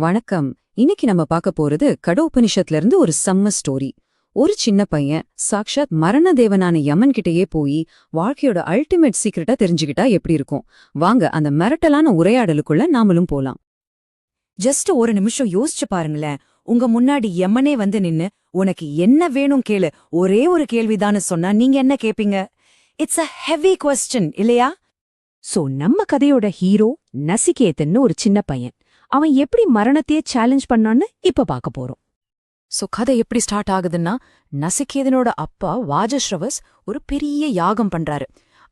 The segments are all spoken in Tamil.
வணக்கம். இன்னைக்கு நம்ம பார்க்க போறது கடோபனிஷத்துல இருந்து ஒரு செம்ம ஸ்டோரி ஒரு சின்ன பையன் சாக்ஷாத் மரண தேவனான யமன் கிட்டயே போய் வாழ்க்கையோட அல்டிமேட் சீக்கிரட்டா தெரிஞ்சுக்கிட்டா எப்படி இருக்கும்? வாங்க அந்த மிரட்டலான உரையாடலுக்குள்ள நாமளும் போலாம். ஜஸ்ட் ஒரு நிமிஷம் யோசிச்சு பாருங்களேன். உங்க முன்னாடி யமனே வந்து நின்னு உனக்கு என்ன வேணும் கேளு. ஒரே ஒரு கேள்விதான்னு சொன்னா நீங்க என்ன கேப்பீங்க? இட்ஸ் அ ஹெவி கொஸ்டின் இல்லையா? சோ நம்ம கதையோட ஹீரோ நசிகேதன்னு ஒரு சின்ன பையன். அவன் எப்படி மரணத்தையே சேலஞ்ச் பண்ணான்னு இப்ப பார்க்க போறோம். சோ கதை எப்படி ஸ்டார்ட் ஆகுதுன்னா நசிகேதனோட அப்பா வாஜஸ்ரவஸ் ஒரு பெரிய யாகம் பண்றாரு.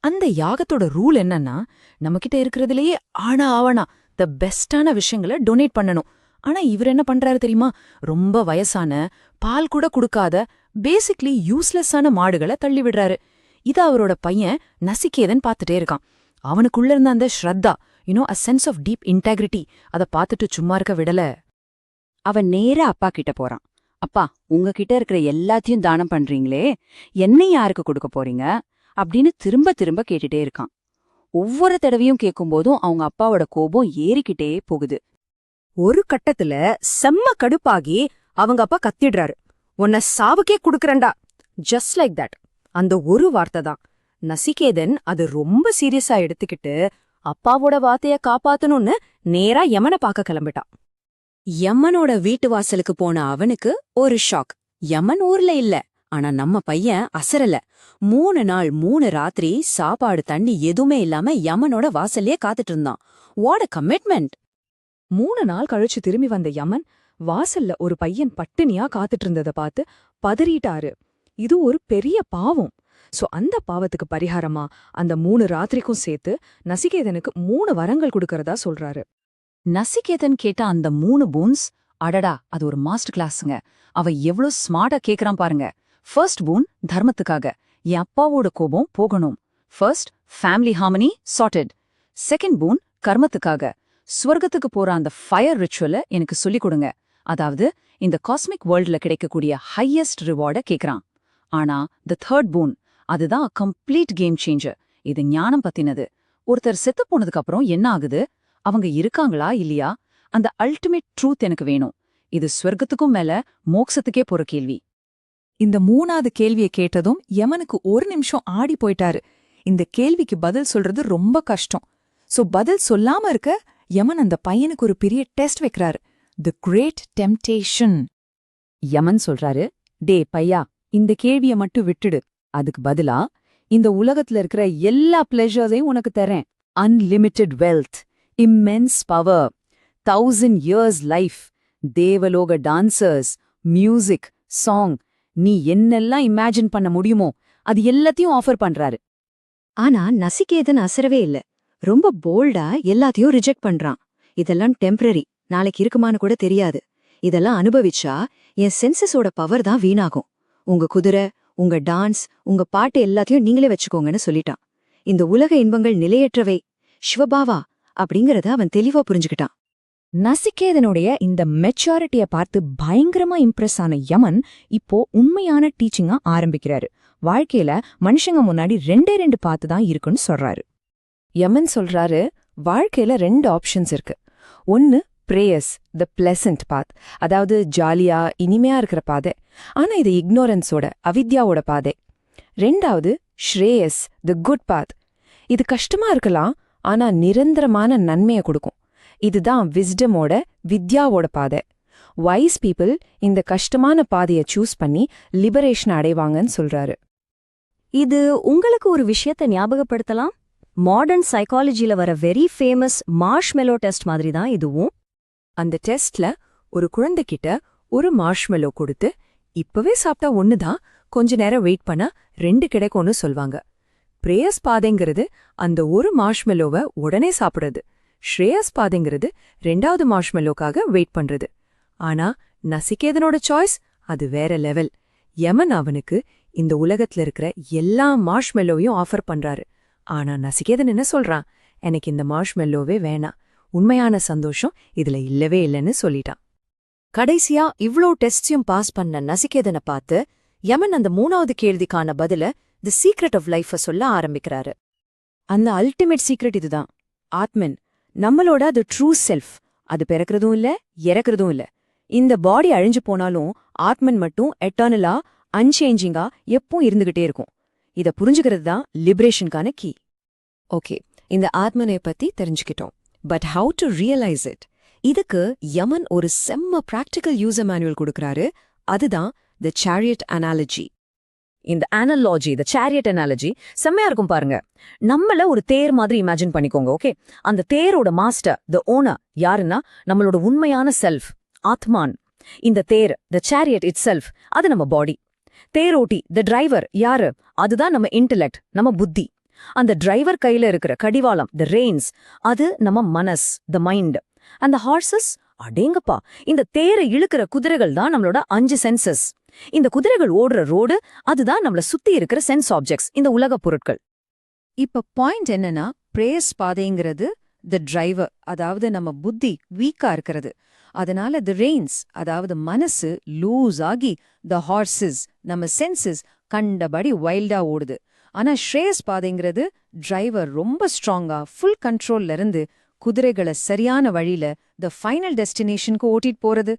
அந்த யாகத்தோட ரூல் என்னன்னா நம்மகிட்ட இருக்கிறதுலயே ஆனா ஆவணா த பெஸ்டான விஷயங்களை டொனேட் பண்ணணும். ஆனா இவர் என்ன பண்றாரு தெரியுமா? ரொம்ப வயசான பால் கூட கொடுக்காத பேசிக்லி யூஸ்லெஸ்ஸான மாடுகளை தள்ளி விடுறாரு. இத அவரோட பையன் நசிகேதன் பார்த்துட்டே இருக்கான். அவனுக்குள்ள இருந்த அந்த shraddha you know a sense of deep integrity அதை பார்த்துட்டு சும்மா இருக்க விடல. அவன் நேரா அப்பா கிட்ட போறான். அப்பா உங்ககிட்ட இருக்கிற எல்லாத்தையும் தானம் பண்றீங்களே? என்னை யாருக்கு கொடுக்க போறீங்க? அப்படின்னு திரும்ப திரும்ப கேட்டுட்டே இருக்கான். ஒவ்வொரு தடவையும் கேட்கும்போதும் அவங்க அப்பாவோட கோபம் ஏறிக்கிட்டே போகுது. ஒரு கட்டத்துல செம்ம கடுப்பாகி அவங்க அப்பா கத்திடுறாரு. உன்னை சாவுக்கே குடுக்கறேன்டா. ஜஸ்ட் லைக் தட் அந்த ஒரு வார்த்தை தான். நசிகேதன் அது ரொம்ப சீரியஸா எடுத்துக்கிட்டு அப்பாவோட வார்த்தைய காப்பாத்தணும்னு நேரா யமனை பார்க்க கிளம்பிட்டான். யமனோட வீட்டு வாசலுக்கு போன அவனுக்கு ஒரு ஷாக். யமன் ஊர்ல இல்ல ஆனா நம்ம பையன் அசரல. மூணு நாள் மூணு ராத்திரி சாப்பாடு தண்ணி எதுவுமே இல்லாம யமனோட வாசல்லயே காத்துட்டு இருந்தான். வாட் அ கமிட்மெண்ட் மூணு நாள் கழிச்சு திரும்பி வந்த யமன் வாசல்ல ஒரு பையன் பட்டினியா காத்துட்டு இருந்தத பார்த்து பதறிட்டாரு. இது ஒரு பெரிய பாவம். சோ அந்த பாவத்துக்கு பரிகாரமா அந்த மூணு ராத்திரிக்கும் சேர்த்து நசிகேதனுக்கு மூணு வரங்கள் கொடுக்கறதா சொல்றாரு. நசிகேதன் கேட்ட அந்த மூணு பூன்ஸ் அடடா அது ஒரு மாஸ்டர் கிளாஸுங்க அவ எவ்ளோ ஸ்மார்ட்டா கேக்குறான் பாருங்க. ஃபர்ஸ்ட் பூன் தர்மத்துக்காக. என் அப்பாவோட கோபம் போகணும். First family harmony sorted second boon கர்மத்துக்காக. ஸ்வர்கத்துக்கு போற அந்த ஃபயர் ரிச்சுவலை எனக்கு சொல்லிக் கொடுங்க. அதாவது இந்த காஸ்மிக் வேர்ல்ட்ல கிடைக்கக்கூடிய ஹையஸ்ட் ரிவார்ட கேக்குறான். ஆனா த தேர்ட் பூன் அதுதான் கம்ப்ளீட் கேம் சேஞ்சர் இது ஞானம் பத்தினது. ஒருத்தர் செத்து போனதுக்கு அப்புறம் என்ன ஆகுது? அவங்க இருக்காங்களா இல்லையா? அந்த அல்டிமேட் ட்ரூத் எனக்கு வேணும். இது ஸ்வர்க்கத்துக்கும் மேல மோக்ஷத்துக்கே போற கேள்வி. இந்த மூணாவது கேள்வியை கேட்டதும் யமனுக்கு ஒரு நிமிஷம் ஆடி போயிட்டாரு. இந்த கேள்விக்கு பதில் சொல்றது ரொம்ப கஷ்டம். சோ பதில் சொல்லாம இருக்க யமன் அந்த பையனுக்கு ஒரு பெரிய டெஸ்ட் வைக்கிறாரு. தி கிரேட் டெம்டேஷன் யமன் சொல்றாரு டே பையா இந்த கேள்விய மட்டும் விட்டுடு. அதுக்கு பதிலா இந்த உலகத்துல இருக்கிற எல்லா பிளெஷர்ஸையும் உனக்கு தரேன் unlimited wealth immense power thousand years life தேவலோக டான்சர்ஸ் மியூசிக் சாங் நீ என்னெல்லாம் இமேஜின் பண்ண முடியுமோ அது எல்லாத்தையும் ஆஃபர் பண்றாரு. ஆனா நசிகேதன் அசரவே இல்ல. ரொம்ப போல்டா எல்லாத்தையும் ரிஜெக்ட் பண்றான். இதெல்லாம் டெம்பரரி நாளைக்கு இருக்குமான்னு கூட தெரியாது. இதெல்லாம் அனுபவிச்சா என் சென்சஸோட பவர் தான் வீணாகும். உங்க குதிரை உங்க டான்ஸ் உங்க பாட்டு எல்லாத்தையும் நீங்களே வச்சுக்கோங்கன்னு சொல்லிட்டான். இந்த உலக இன்பங்கள் நிலையற்றவை. சிவபாவா அப்படிங்கறத அவன் தெளிவா புரிஞ்சுக்கிட்டான். நசிகேதனுடைய இந்த மெச்சாரிட்டிய பார்த்து பயங்கரமா இம்ப்ரெஸ் ஆன யமன் இப்போ உண்மையான டீச்சிங்கா ஆரம்பிக்கிறாரு. வாழ்க்கையில மனுஷங்க முன்னாடி ரெண்டே ரெண்டு பார்த்து தான் இருக்குன்னு சொல்றாரு. யமன் சொல்றாரு வாழ்க்கையில ரெண்டு ஆப்ஷன்ஸ் இருக்கு. ஒன்னு பிரேயஸ் த பிளசன்ட் பாத் அதாவது ஜாலியா இனிமையா இருக்கிற பாதை. ஆனா இது இக்னோரன்ஸோட அவித்யாவோட பாதை. ரெண்டாவது ஸ்ரேயஸ் த குட் பாத் இது கஷ்டமா இருக்கலாம் ஆனா நிரந்தரமான நன்மையை கொடுக்கும். இதுதான் விஸ்டமோட வித்யாவோட பாதை. வைஸ் பீப்புள் இந்த கஷ்டமான பாதையை சூஸ் பண்ணி லிபரேஷன் அடைவாங்கன்னு சொல்றாரு. இது உங்களுக்கு ஒரு விஷயத்த ஞாபகப்படுத்தலாம்? மாடர்ன் சைக்காலஜில வர வெரி ஃபேமஸ் மார்ஷ்மெலோ டெஸ்ட் மாதிரி தான் இதுவும். அந்த டெஸ்ட்ல ஒரு குழந்தைகிட்ட ஒரு மார்ஷ்மெலோ கொடுத்து இப்பவே சாப்பிட்டா ஒண்ணுதான் கொஞ்ச நேரம் வெயிட் பண்ணா ரெண்டு கிடைக்கும்னு சொல்வாங்க. பிரேயஸ் பாதைங்கிறது அந்த ஒரு மார்ஷ்மெலோவை உடனே சாப்பிடுறது. ஸ்ரேயஸ் பாதைங்கிறது ரெண்டாவது மார்ஷ்மெலோக்காக வெயிட் பண்றது. ஆனா நசிகேதனோட சாய்ஸ் அது வேற லெவல் யமன் அவனுக்கு இந்த உலகத்துல இருக்கிற எல்லா மார்ஷ்மெல்லோவையும் ஆஃபர் பண்றாரு. ஆனா நசிகேதன் என்ன சொல்றான்? எனக்கு இந்த மார்ஷ்மெல்லோவே வேணாம். உண்மையான சந்தோஷம் இதுல இல்லவே இல்லைன்னு சொல்லிட்டான். கடைசியா இவ்ளோ டெஸ்டையும் பாஸ் பண்ண நசிகேதனை பார்த்து யமன் அந்த மூணாவது கேள்விக்கான பதில தி சீக்ரெட் ஆஃப் லைஃப சொல்ல ஆரம்பிக்கிறாரு. அந்த அல்டிமேட் சீக்ரெட் இதுதான். ஆத்மன் நம்மளோட அது ட்ரூ செல்ஃப். அது பிறக்கிறதும் இல்ல இறக்குறதும் இல்ல. இந்த பாடி அழிஞ்சு போனாலும் ஆத்மன் மட்டும் எட்டர்னலா அன்சேஞ்சிங்கா எப்பவும் இருந்துகிட்டே இருக்கும். இத புரிஞ்சுக்கிறது தான் லிபரேஷனுக்கான கீ. ஓகே இந்த ஆத்மனை பத்தி தெரிஞ்சுக்கிட்டோம். But how to realise it இதுக்கு யமன் ஒரு செம்ம பிராக்டிக்கல் யூசர் மேனுவல் கொடுக்கறாரு. அதுதான் த சேரியட் அனாலஜி இந்த அனலாஜி இந்த சேரியட் அனாலஜி செம்மையா இருக்கும் பாருங்க. நம்மள ஒரு தேர் மாதிரி இமேஜின் பண்ணிக்கோங்க ஓகே அந்த தேரோட மாஸ்டர் த ஓனர் யாருன்னா நம்மளோட உண்மையான செல்ஃப் ஆத்மான். இந்த தேர் த சேரியட் இட் செல்ஃப் அது நம்ம பாடி தேரோட்டி த டிரைவர் யாரு? அதுதான் நம்ம இன்டெலெக்ட் நம்ம புத்தி. அந்த டிரைவர் கையில இருக்கிற கடிவாளம் த ரெயின்ஸ் அது நம்ம மனஸ் த மைண்ட் அந்த ஹார்சஸ் அடேங்கப்பா இந்த தேரை இழுக்கிற குதிரைகள் தான் நம்மளோட அஞ்சு சென்சஸ் இந்த குதிரைகள் ஓடுற ரோடு அதுதான் நம்மள சுத்தி இருக்கிற சென்ஸ் ஆப்ஜெக்ட்ஸ் இந்த உலக பொருட்கள். இப்ப பாயிண்ட் என்னன்னா பிரேயர்ஸ் பாதைங்கிறது த டிரைவர் அதாவது நம்ம புத்தி வீக்கா இருக்கிறது. அதனால தி ரெயின்ஸ் அதாவது மனசு லூஸ் ஆகி த ஹார்சஸ் நம்ம சென்சஸ் கண்டபடி வைல்டா ஓடுது. ஆனா ஸ்ரேயஸ் பாதைங்கிறது டிரைவர் ரொம்ப ஸ்ட்ராங்கா ஃபுல் கண்ட்ரோல்ல இருந்து குதிரைகளை சரியான வழியில த ஃபைனல் டெஸ்டினேஷனுக்கு ஓட்டிட்டு போறது.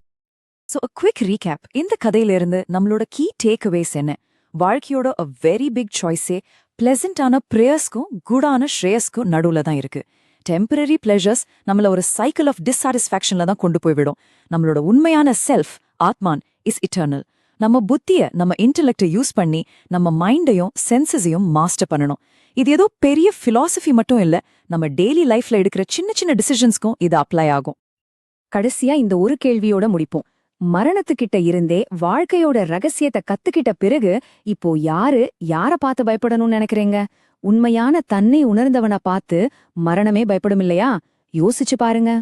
ஸோ அ குவிக் ரீகேப் இந்த கதையிலிருந்து நம்மளோட கீ டேக்அவேஸ் என்ன? வாழ்க்கையோட அ வெரி பிக் சாய்ஸே பிளசண்டான ப்ரேயர்ஸ்க்கும் குடான ஸ்ரேயஸ்க்கும் நடுவுல தான் இருக்கு. டெம்பரரி பிளஷர்ஸ் நம்மள ஒரு சைக்கிள் ஆஃப் டிஸ்சாட்டிஸ்ஃபேக்ஷன்ல தான் கொண்டு போய்விடும் நம்மளோட உண்மையான செல்ஃப் ஆத்மான் இஸ் இட்டர்னல் நம்ம புத்திய நம்ம இன்டலெக்டை யூஸ் பண்ணி நம்ம மைண்டையும் சென்சஸையும் மாஸ்டர் பண்ணணும். இது ஏதோ பெரிய ஃபிலாசபி மட்டும் இல்ல நம்ம டெய்லி லைஃப்ல எடுக்கிற சின்ன சின்ன டிசிஷன்ஸ்க்கும் இது அப்ளை ஆகும். கடைசியா இந்த ஒரு கேள்வியோட முடிப்போம். மரணத்துக்கிட்ட இருந்தே வாழ்க்கையோட ரகசியத்தை கத்துக்கிட்ட பிறகு இப்போ யாரு யார பார்த்து பயப்படணும்னு நினைக்கிறீங்க? உண்மையான தன்னை உணர்ந்தவன பார்த்து மரணமே பயப்படும் இல்லையா? யோசிச்சு பாருங்க.